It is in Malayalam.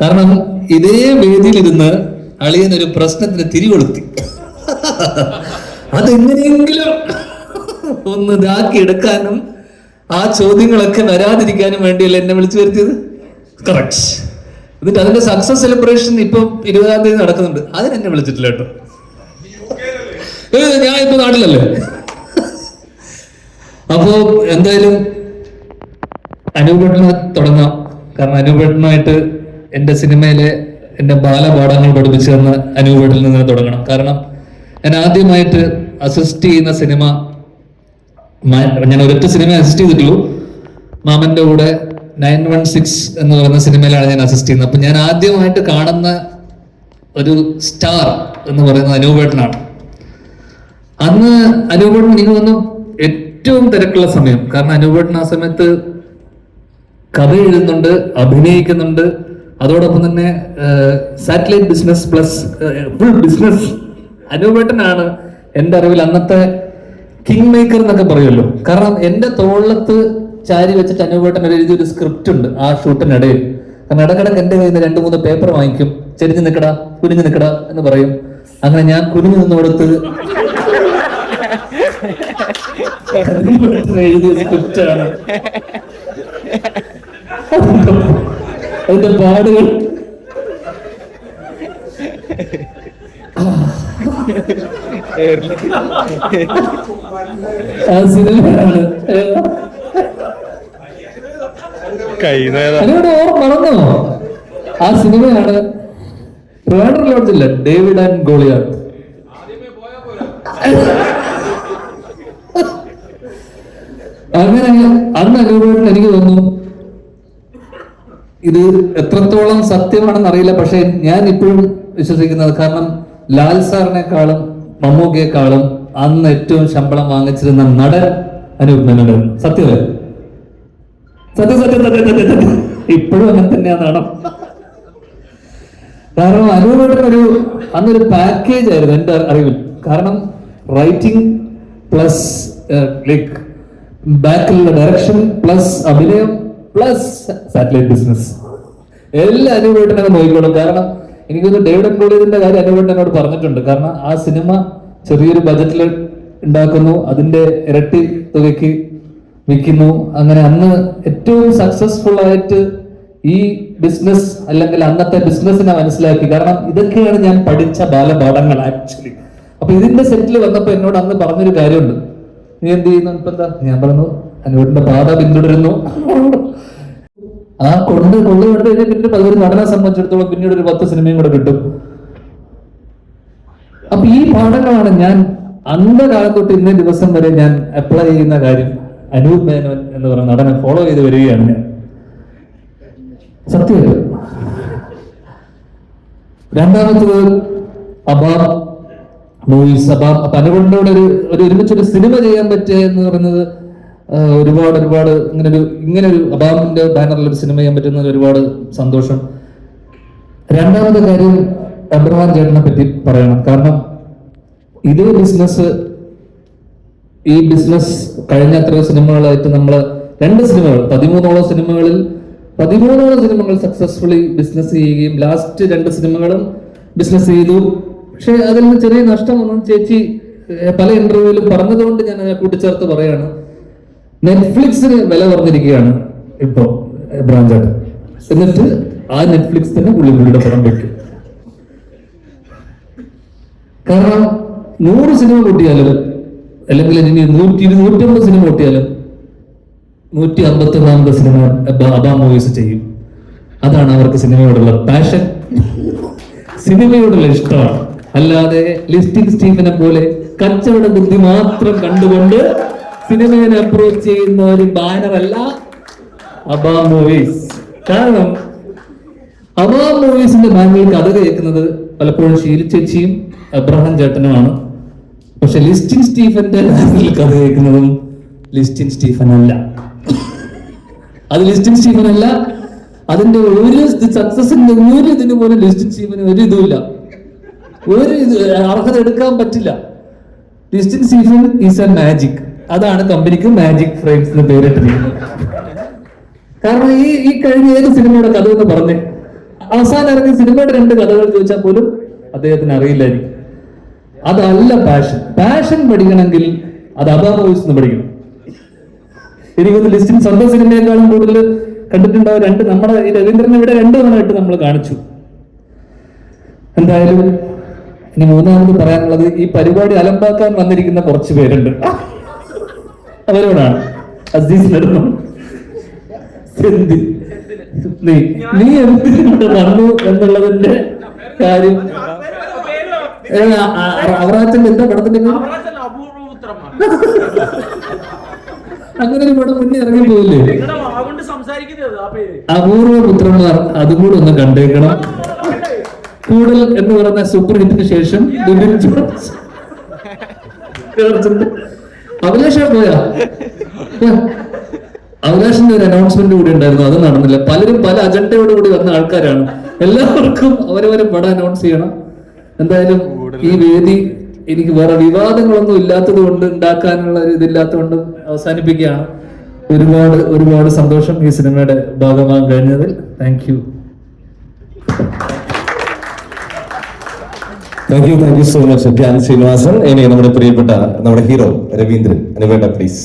കാരണം ഇതേ വേദിയിലിരുന്ന് അളിയൻ ഒരു പ്രശ്നത്തിന് തിരികൊളുത്തി. അതെങ്ങനെയെങ്കിലും ഒന്ന് ഇതാക്കി എടുക്കാനും ആ ചോദ്യങ്ങളൊക്കെ വരാതിരിക്കാനും വേണ്ടിയല്ല എന്നെ വിളിച്ചു വരുത്തിയത്? കറക്റ്റ് എന്നിട്ട് അതിന്റെ സക്സസ് സെലിബ്രേഷൻ ഇപ്പൊ ഇരുപതാം തീയതി നടക്കുന്നുണ്ട്. അതിനെന്നെ വിളിച്ചിട്ടില്ല കേട്ടോ. ഞാൻ ഇപ്പൊ നാട്ടിലല്ലേ? അപ്പോ എന്തായാലും അനൂപേട്ടന് തുടങ്ങാം. കാരണം അനൂപേട്ടനുമായിട്ട് എന്റെ സിനിമയിലെ എന്റെ ബാലപാഠങ്ങൾ പഠിപ്പിച്ചു തന്ന അനൂപേട്ടിൽ നിന്ന് തുടങ്ങണം. കാരണം ഞാൻ ആദ്യമായിട്ട് അസിസ്റ്റ് ചെയ്യുന്ന സിനിമ ഞാൻ ഒരൊറ്റ സിനിമ അസിസ്റ്റ് ചെയ്തിട്ടുള്ളൂ. മാമന്റെ കൂടെ നയൻ വൺ സിക്സ് എന്ന് പറയുന്ന സിനിമയിലാണ് ഞാൻ അസിസ്റ്റ് ചെയ്യുന്നത്. അപ്പൊ ഞാൻ ആദ്യമായിട്ട് കാണുന്ന ഒരു സ്റ്റാർ എന്ന് പറയുന്നത് അനൂപേട്ടനാണ്. അന്ന് അനൂപേട്ടൻ എനിക്ക് തോന്നുന്നു ഏറ്റവും തിരക്കുള്ള സമയം. കാരണം അനൂപേട്ടൻ ആ സമയത്ത് കഥ എഴുതുന്നുണ്ട് അഭിനയിക്കുന്നുണ്ട് അതോടൊപ്പം തന്നെ satellite business plus full business അനൂപേട്ടനാണ് എന്റെ അറിവിൽ അന്നത്തെ കിങ് മേക്കർ എന്നൊക്കെ പറയുമല്ലോ. കാരണം എന്റെ തോളത്ത് ചാരി വെച്ചിട്ട് അനൂപേട്ടൻ ഒരു സ്ക്രിപ്റ്റ് ഉണ്ട് ആ ഷൂട്ടിനിടയിൽ. കാരണം ഇടക്കിടക്ക് എന്റെ കയ്യിൽ നിന്ന് രണ്ട് മൂന്ന് പേപ്പർ വാങ്ങിക്കും. ചെരിഞ്ഞു നിൽക്കടാ കുനിഞ്ഞു നിൽക്കടാ എന്ന് പറയും. അങ്ങനെ ഞാൻ കുനിഞ്ഞു നിന്ന് എഴുതിയ സ്ക്രിപ്റ്റാണ് അതിന്റെ പാടുകൾ. സിനിമയാണ്. മറന്നോ? ആ സിനിമയാണ് ട്രിവാൻഡ്രം ലോഡ്ജില്ല ഡേവിഡ് ആൻഡ് ഗോളിയാത്ത് അങ്ങനെ അന്ന് അനുഭവം എനിക്ക് തോന്നുന്നു ഇത് എത്രത്തോളം സത്യമാണെന്ന് അറിയില്ല. പക്ഷെ ഞാൻ ഇപ്പോഴും വിശ്വസിക്കുന്നത് കാരണം ലാൽ സാറിനെക്കാളും മമ്മൂക്കയെക്കാളും അന്ന് ഏറ്റവും ശമ്പളം വാങ്ങിച്ചിരുന്ന നടൻ അനൂപ് മേനോൻ. സത്യമല്ലേ? സത്യം സത്യം സത്യം സത്യം സത്യം. ഇപ്പോഴും അങ്ങനെ തന്നെയാണ് കാരണം അനൂപേട്ടൻ ഒരു അന്നൊരു പാക്കേജ് ആയിരുന്നു എന്റെ അറിവിൽ. കാരണം റൈറ്റിംഗ് പ്ലസ് ലൈക്ക് ബാക്കിലുള്ള ഡയറക്ഷൻ പ്ലസ് അഭിനയം പ്ലസ് സാറ്റലൈറ്റ് ബിസിനസ് എല്ലാം അങ്ങ് നോക്കിക്കോളും. കാരണം എനിക്കൊന്ന് ഡേവിഡ് കോളിയതിന്റെ കാര്യം അനൂപേട്ടൻ എന്നോട് പറഞ്ഞിട്ടുണ്ട്. കാരണം ആ സിനിമ ചെറിയൊരു ബജറ്റിൽ ഉണ്ടാക്കുന്നു. അതിന്റെ ഇരട്ടി തുകയ്ക്ക് വിൽക്കുന്നു. അങ്ങനെ അന്ന് ഏറ്റവും സക്സസ്ഫുൾ ആയിട്ട് ഈ ബിസിനസ് അല്ലെങ്കിൽ അന്നത്തെ ബിസിനസ്സിനെ മനസ്സിലാക്കി. കാരണം ഇതൊക്കെയാണ് ഞാൻ പഠിച്ച ബാലപാഠങ്ങൾ ആക്ച്വലി അപ്പൊ ഇതിന്റെ സെറ്റിൽ വന്നപ്പോ എന്നോട് അന്ന് പറഞ്ഞൊരു കാര്യമുണ്ട്. നീ എന്ത് ചെയ്യുന്നു? ഇപ്പൊ എന്താ? ഞാൻ പറഞ്ഞു അനുവിന്റെ പാത പിന്തുടരുന്നു. ആ കൊണ്ട് കൊണ്ട് കണ്ടു കഴിഞ്ഞാൽ പിന്നെ അതൊരു നടനെ സംബന്ധിച്ചിടത്തോളം പിന്നീട് ഒരു പത്ത് സിനിമയും കൂടെ കിട്ടും. അപ്പൊ ഈ പാഠങ്ങളാണ് ഞാൻ അന്ന കാലം തൊട്ട് ഇന്നേ ദിവസം വരെ ഞാൻ അപ്ലൈ ചെയ്യുന്ന കാര്യം. അനൂപ് മേനോൻ എന്ന് പറയുന്ന നടനെ ഫോളോ ചെയ്ത് വരികയാണ് ഞാൻ. സത്യമല്ല രണ്ടാമത്തത് അബാബ് മൂവീസ് അബാബ് അപ്പൊ കൂടെ ഒരു ഒരു ഒരുമിച്ചൊരു സിനിമ ചെയ്യാൻ പറ്റുക എന്ന് പറയുന്നത് ഒരുപാട് ഒരുപാട് ഇങ്ങനെ ഒരു ഇങ്ങനെ ഒരു അബാമിന്റെ ബാനറിൽ ഒരു സിനിമ ചെയ്യാൻ പറ്റുന്നത് ഒരുപാട് സന്തോഷം. രണ്ടാമത്തെ കാര്യം അബ്രഹാം ചേട്ടനെ പറ്റി പറയണം. കാരണം ഇതേ ബിസിനസ് ഈ ബിസിനസ് കഴിഞ്ഞ എത്രയോ സിനിമകളായിട്ട് നമ്മൾ രണ്ട് സിനിമകൾ പതിമൂന്നോളം സിനിമകളിൽ പതിമൂന്നോളം സിനിമകൾ സക്സസ്ഫുള്ളി ബിസിനസ് ചെയ്യുകയും ലാസ്റ്റ് രണ്ട് സിനിമകളും ബിസിനസ് ചെയ്തു. പക്ഷെ അതിൽ നിന്ന് ചെറിയ നഷ്ടം ഒന്നും ചേച്ചി പല ഇന്റർവ്യൂവിലും പറഞ്ഞതുകൊണ്ട് ഞാൻ കൂട്ടിച്ചേർത്ത് പറയാണ്. നെറ്റ്ഫ്ലിക്സിന് വില കുറഞ്ഞിരിക്കുകയാണ് ഇപ്പൊ ബ്രാഞ്ചായിട്ട് എന്നിട്ട് ആ നെറ്റ്ഫ്ലിക്സ് തന്നെ പുള്ളി പുള്ളിയുടെ പടം വെക്കും. കാരണം നൂറ് സിനിമ കൂട്ടിയാലും അല്ലെങ്കിൽ ഇനി നൂറ്റി ഇരുന്നൂറ്റമ്പത് സിനിമ കൂട്ടിയാലും നൂറ്റി അമ്പത്തി ഒന്നാമത്തെ സിനിമ അബാ മൂവീസ് ചെയ്യും. അതാണ് അവർക്ക് സിനിമയോടുള്ള പാഷൻ സിനിമയോടുള്ള ഇഷ്ടമാണ്. അല്ലാതെ ലിസ്റ്റിംഗ് സ്റ്റീഫനെ പോലെ കച്ചവട ബുദ്ധി മാത്രം കണ്ടുകൊണ്ട് സിനിമയെ അപ്രൂവ് ചെയ്യുന്ന ഒരു ബാനർ അല്ല അബാ മൂവീസ് കാരണം അബാ മൂവീസിന്റെ ബാനറിൽ കഥ കേൾക്കുന്നത് പലപ്പോഴും ശീലിച്ചേച്ചിയും അബ്രഹാം ചേട്ടനുമാണ്. പക്ഷെ ലിസ്റ്റിൻ സ്റ്റീഫന്റെ ബാനറിൽ കഥ കേൾക്കുന്നതും ലിസ്റ്റിൻ സ്റ്റീഫൻ അല്ല അത് ലിസ്റ്റിൻ സ്റ്റീഫൻ അല്ല അതിന്റെ ഒരു സക്സസിന്റെ ഒരു ഇതിന് പോലും ലിസ്റ്റിൻ സ്റ്റീഫന് ഒരു ഇതുമില്ല. ഒരു ഇത് അർഹത എടുക്കാൻ പറ്റില്ല. Listin Stephen is a magic അതാണ് കമ്പനിക്ക് മാജിക് ഫ്രെയിംസ് എന്ന് പേരിട്ടിരിക്കുന്നത് കാരണം ഈ ഈ കഴിഞ്ഞ ഏത് സിനിമയുടെ കഥ എന്ന് പറഞ്ഞ് അവസാനം ഇറങ്ങിയ സിനിമയുടെ രണ്ട് കഥകൾ ചോദിച്ചാൽ പോലും അദ്ദേഹത്തിന് അറിയില്ലായിരിക്കും. അതല്ല പാഷൻ പാഷൻ പഠിക്കണമെങ്കിൽ അത് അബാബോയ്സ് എന്ന് പഠിക്കണം. എനിക്കൊന്ന് ലിസ്റ്റിൻ സ്വന്തം സിനിമയെക്കാളും കൂടുതൽ കണ്ടിട്ടുണ്ടാവും രണ്ട് നമ്മുടെ ഈ രവീന്ദ്രൻ ഇവിടെ രണ്ട് തവണയായിട്ട് നമ്മൾ കാണിച്ചു. എന്തായാലും ഇനി മൂന്നാമത് പറയാനുള്ളത് ഈ പരിപാടി അലമ്പാക്കാൻ വന്നിരിക്കുന്ന കുറച്ച് പേരുണ്ട്. അവരോടാണ്. അസീസിനടുത്തും? നീ നീ എന്തിനോട് വന്നു എന്നുള്ളതിന്റെ കാര്യം? അവറാച്ചന്റെ എന്താ പടത്തിന്റെ അങ്ങനെ ഒരു പടം മുന്നേ ഇറങ്ങി പോയില്ലേ? അപൂർവപുത്രന്മാർ അതുകൂടെ ഒന്ന് കണ്ടേക്കണം. കൂടൽ എന്ന് പറയുന്ന സൂപ്പർ ഹിറ്റിന് ശേഷം ജോൺസിന്റെ അഭിലാഷ പോയാ? അഭിലാഷിന്റെ ഒരു അനൗൺസ്മെന്റ് കൂടി ഉണ്ടായിരുന്നു അത് നടന്നില്ല. പലരും പല അജണ്ടയോട് കൂടി വന്ന ആൾക്കാരാണ്. എല്ലാവർക്കും അവരവരെ പടം അനൗൺസ് ചെയ്യണം. എന്തായാലും ഈ വേദി എനിക്ക് വേറെ വിവാദങ്ങളൊന്നും ഇല്ലാത്തത് കൊണ്ട് ഉണ്ടാക്കാനുള്ള ഒരു ഇതില്ലാത്തതുകൊണ്ട് അവസാനിപ്പിക്കുകയാണ്. ഒരുപാട് ഒരുപാട് സന്തോഷം ഈ സിനിമയുടെ ഭാഗമാകാൻ കഴിഞ്ഞതിൽ thank thank you thank you so much Dhyan Sreenivasan ഇനി നമ്മുടെ പ്രിയപ്പെട്ട നമ്മുടെ ഹീറോ രവീന്ദ്രൻ അനുവേണ്ട പ്ലീസ്